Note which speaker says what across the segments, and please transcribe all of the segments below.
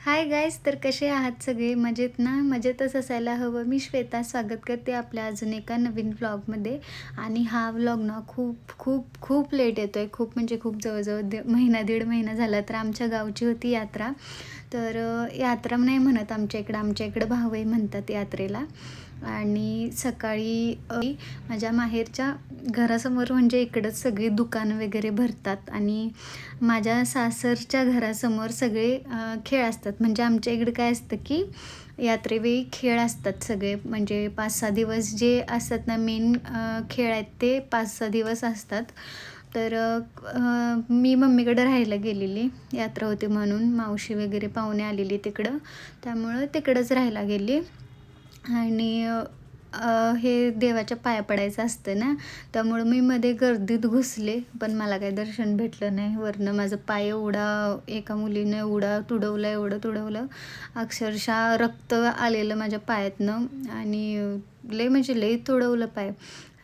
Speaker 1: Hi guys तर कसे आहात सगळे? मजेत ना? मजेतच असायला हवं. मी श्वेता स्वागत करते आपल्या अजून एका नवीन व्लॉगमध्ये आणि हा व्लॉग ना खूप खूप खूप लेट येतो आहे खूप म्हणजे खूप जवळजवळ दे महिना दीड महिना झाला तर आमच्या गावची होती यात्रा. तर यात्रा नाही म्हणत आमच्या इकडं. आमच्या इकडं भावई म्हणतात यात्रेला. आणि सकाळी माझ्या माहेरच्या घरासमोर म्हणजे इकडंच सगळी दुकानं वगैरे भरतात. आणि माझ्या सासरच्या घरासमोर सगळे खेळ असतात. म्हणजे आमच्या इकडं काय असतं की यात्रेवेळी खेळ असतात सगळे. म्हणजे पाच सहा दिवस जे असतात ना मेन खेळ आहेत ते पाच सहा दिवस असतात. तर मी मम्मीकडं राहायला गेलेली. यात्रा होती म्हणून मावशी वगैरे पाहुणे आलेली तिकडं. त्यामुळं तिकडंच राहायला गेली. आणि हे देवाच्या पाया पडायचं असतं ना त्यामुळं मी मध्ये गर्दीत घुसले पण मला काही दर्शन भेटलं नाही. वरनं माझं पाय एवढा एका मुलीनं एवढा तुडवलं एवढं तुडवलं. अक्षरशः रक्त आलेलं माझ्या पायातनं आणि लय म्हणजे लय तुडवलं पाय.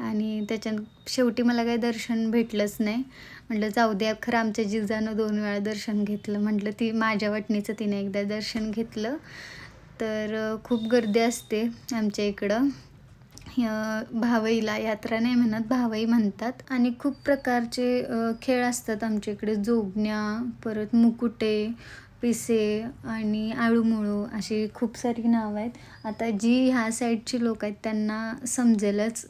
Speaker 1: आणि त्याच्या शेवटी मला काही दर्शन भेटलंच नाही. म्हटलं जाऊ द्या खरं आमच्या जिजानं दोन वेळा दर्शन घेतलं. म्हटलं ती माझ्या वाटणीचं तिने एकदा दर्शन घेतलं. तर खूप गर्दी असते आमच्या इकडं. भावईला यात्रा नाही म्हणत भावई म्हणतात. आणि खूप प्रकारचे खेळ असतात आमच्या इकडे. जोगण्या परत मुकुटे पिसे आणि आळूमुळू अशी खूप सारी नावं आहेत. आता जी ह्या साईडची लोक आहेत त्यांना समजेलच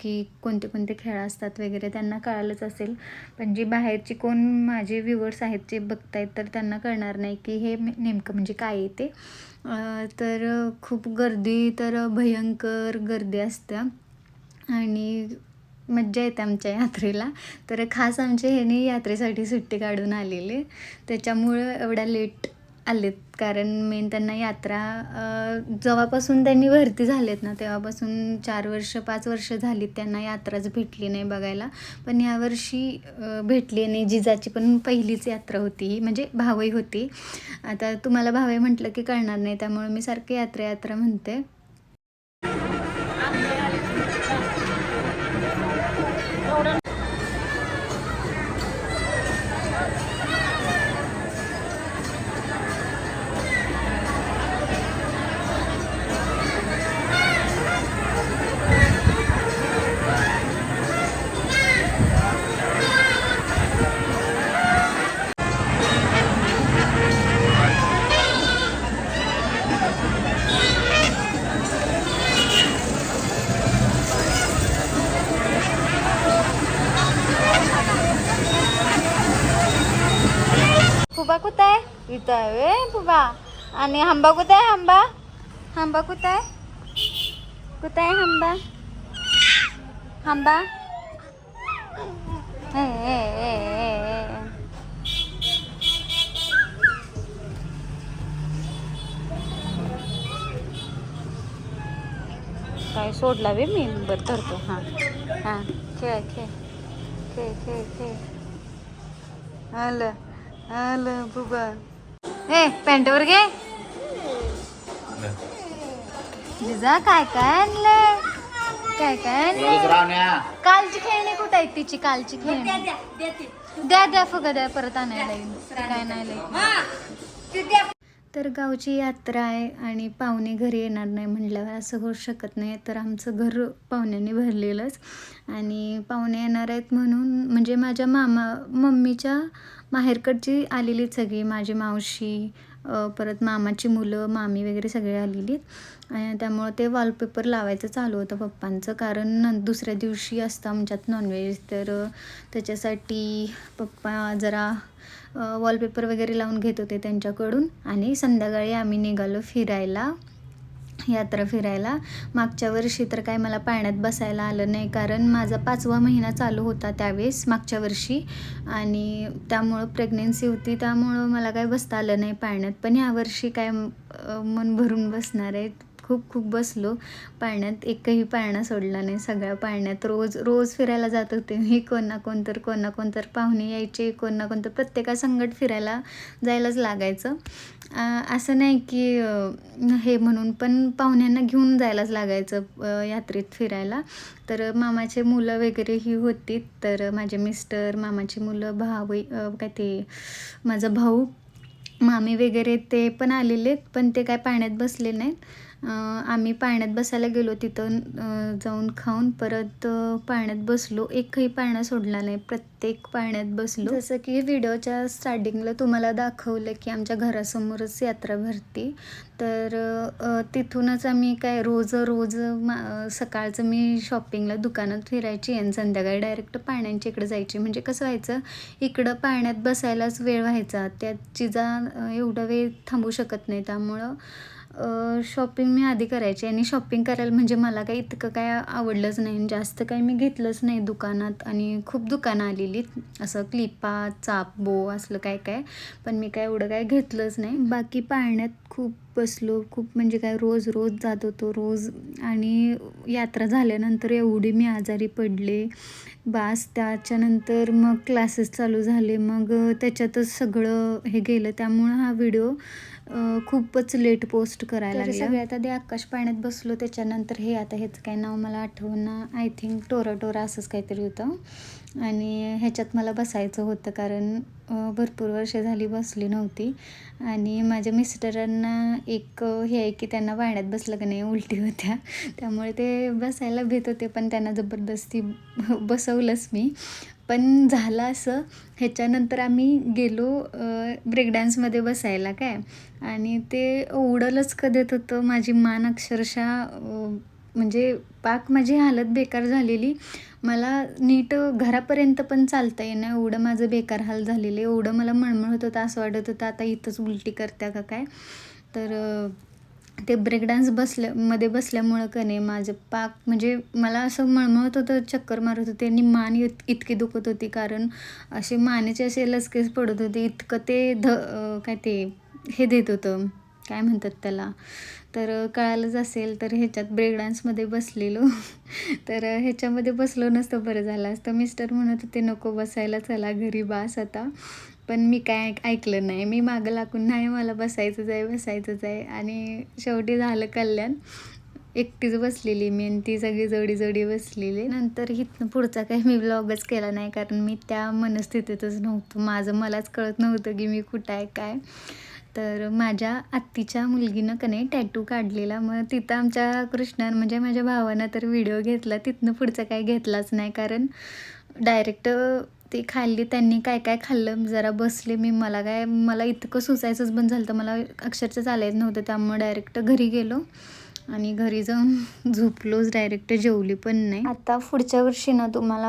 Speaker 1: की कोणते कोणते खेळ असतात वगैरे त्यांना कळालंच असेल. पण जी बाहेरची कोण माझे व्ह्युअर्स आहेत जे बघतायत तर त्यांना कळणार नाही की हे नेमकं म्हणजे काय आहे ते. तर खूप गर्दी तर भयंकर गर्दी असते आणि मज्जा येते आमच्या यात्रेला. तर खास आमच्या ह्याने यात्रेसाठी सुट्टी काढून आलेले. त्याच्यामुळं एवढ्या लेट आलेत. कारण मेन त्यांना यात्रा जेव्हापासून त्यांनी भरती झालेत ना तेव्हापासून चार वर्ष पाच वर्ष झालीत त्यांना यात्राच भेटली नाही बघायला. पण यावर्षी भेटली नाही जिजाची पण पहिलीच यात्रा होती ही. म्हणजे भावई होती. आता तुम्हाला भावई म्हटलं की कळणार नाही. त्यामुळे मी सारखी यात्रा यात्रा म्हणते. आहे इथं आहे वे फुबा आणि हंबा कुठं आहे हंबा हंबा कुठं आहे कुठं आहे हंबा हंबा ए, ए, ए, ए, ए. काय सोडला वे मी बरं धरतो हां हां खेळ खेळ खेळ खेळ खेळ आलं आलं बुबा ए पॅन्टवर घे. जिजा काय काय आणलंय? काय काय आणलंय? कालची खेळणी कुठं आहे तिची कालची खेळणी? द्या द्या फुगा द्या परत आणायला येईल. काय नाही. तर गावची यात्रा आहे आणि पाहुणे घरी येणार नाही म्हटल्यावर असं होऊ शकत नाही. तर आमचं घर पाहुण्यांनी भरलेलंच. आणि पाहुणे येणार आहेत म्हणून म्हणजे माझ्या मामा मम्मीच्या माहेरकडची आलेली सगळी. माझी मावशी परत मामाची मुलं मामी वगैरे सगळे आलेली आणि त्यामुळं ते वॉलपेपर लावायचं चालू होतं पप्पांचं. कारण न दुसऱ्या दिवशी असतं आमच्यात नॉनव्हेज तर त्याच्यासाठी पप्पा जरा वॉलपेपर वगैरे लावून घेत होते त्यांच्याकडून. आणि संध्याकाळी आम्ही निघालो फिरायला. यात्रा फिरायला. मागच्या वर्षी तर काय मला पाण्यात बसायला आलं नाही कारण माझा पाचवा महिना चालू होता त्यावेळेस मागच्या वर्षी. आणि त्यामुळं प्रेग्नेन्सी होती त्यामुळं मला काय बसता आलं नाही पाण्यात. पण यावर्षी काय मन भरून बसणार आहे खूप खूप बसलो. पाण्यात एकही पाळणा सोडला नाही. सगळ्या पाळण्यात रोज रोज फिरायला जात होते मी. कोण ना कोण तर कोण ना कोण तर पाहुणे यायचे. कोण ना कोण तर प्रत्येकासंगट फिरायला जायलाच लागायचं. असं नाही की हे म्हणून पण पाहुण्यांना घेऊन जायलाच लागायचं यात्रेत फिरायला. तर मामाचे मुलं वगैरे ही होती. तर माझे मिस्टर मामाची मुलं भावी काय ते माझा भाऊ मामी वगैरे ते पण आलेले पण ते काय पाण्यात बसले नाहीत. आम्ही पाण्यात बसायला गेलो तिथं जाऊन खाऊन परत पाण्यात बसलो. एकही पाळणा सोडला नाही. प्रत्येक पाण्यात बसलो. जसं की व्हिडिओच्या स्टार्टिंगला तुम्हाला दाखवलं की आमच्या घरासमोरच यात्रा भरती. तर तिथूनच आम्ही काय रोज रोज मा सकाळचं मी शॉपिंगला दुकानात फिरायची आणि संध्याकाळी डायरेक्ट पाण्यांच्या इकडे जायची. म्हणजे कसं व्हायचं इकडं पाण्यात बसायलाच वेळ व्हायचा. त्याची चिजा एवढा वेळ थांबू शकत नाही. त्यामुळं शॉपिंग मी आधी करायची आणि शॉपिंग करायला म्हणजे मला काही इतकं काय आवडलंच नाही आणि जास्त काही मी घेतलंच नाही दुकानात आणि खूप दुकानं आलेली असं क्लिपा चाप बो असलं काय काय पण मी काय एवढं काय घेतलंच नाही. बाकी पाळण्यात खूप बसलो खूप म्हणजे काय रोज रोज जात होतो रोज आणि यात्रा झाल्यानंतर एवढी मी आजारी पडले. बास त्याच्यानंतर मग क्लासेस चालू झाले मग त्याच्यातच सगळं हे गेलं. त्यामुळं हा व्हिडिओ खूपच लेट पोस्ट करायला लागले सगळ्यात आधी आकाश पाण्यात बसलो त्याच्यानंतर हे आता ह्याचं काय नाव मला आठवणं आय थिंक टोरा टोरा असंच काहीतरी होतं. आणि ह्याच्यात मला बसायचं होतं कारण भरपूर वर्ष झाली बसली नव्हती. आणि माझ्या मिस्टरांना एक हे आहे की त्यांना पाण्यात बसलं का नाही उलटी होत्या. त्यामुळे ते बसायला भेट होते पण त्यांना जबरदस्ती बसवलंच मी. पण झालं असं. ह्याच्यानंतर आम्ही गेलो ब्रेकडान्समध्ये बसायला काय. आणि ते ओढलच का देत होतं माझी मान अक्षरशः म्हणजे पाक माझी हालत बेकार झालेली. मला नीट घरापर्यंत पण चालता येईना. एवढं माझं बेकार हाल झालेले एवढं मला मळमळ होत होतं असं वाटत होतं. आता इथंच उलटी करत्या का काय? तर ते ब्रेक डान्स बसल्या मध्ये बसल्यामुळं का नाही माझं पाक म्हणजे मला असं मळमळत होतं चक्कर मारत होते आणि मान इत इतकी दुखत होती. कारण असे मानेचे असे लसकेच पडत होते इतकं ते ध काय ते हे देत होतं. काय म्हणतात त्याला? तर कळालंच असेल तर ह्याच्यात ब्रेक डान्समध्ये बसलेलो. तर ह्याच्यामध्ये बसलो नसतं बरं झालं असतं. मिस्टर म्हणत होते नको बसायला चला घरी बास आता. पण मी काय ऐक- ऐकलं नाही. मी मागं लागून नाही मला बसायचंच आहे बसायचंच आहे. आणि शेवटी झालं कल्याण. एकटीच बसलेली मी आणि ती सगळी जोडी जोडी बसलेली. नंतर इथनं पुढचा काही मी ब्लॉगच केला नाही कारण मी त्या मनस्थितीतच नव्हतो. माझं मलाच कळत नव्हतं की मी कुठं आहे काय. तर माझ्या आत्तीच्या मुलगीनं का नाही टॅटू काढलेला. मग तिथं आमच्या कृष्णानं म्हणजे माझ्या भावानं तर व्हिडिओ घेतला. तिथनं पुढचा काही घेतलाच नाही कारण डायरेक्ट ते खाल्ली त्यांनी काय काय खाल्लं? जरा बसले मी. मला काय मला इतकं सुचायचंच बंद झालं तर मला अक्षरशः चालायचं नव्हतं. त्यामुळे डायरेक्ट घरी गेलो आणि घरी जाऊन झोपलोच डायरेक्ट जेवली पण नाही. आता पुढच्या वर्षी ना तुम्हाला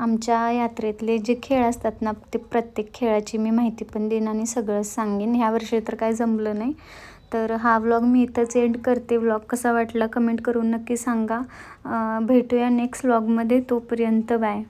Speaker 1: आमच्या यात्रेतले जे खेळ असतात ना ते प्रत्येक खेळाची मी माहिती पण देईन आणि सगळंच सांगेन. ह्या वर्षी तर काय जमलं नाही. तर हा व्लॉग मी इथंच एंड करते. व्लॉग कसा वाटला कमेंट करून नक्की सांगा. भेटूया नेक्स्ट व्लॉगमध्ये तोपर्यंत बाय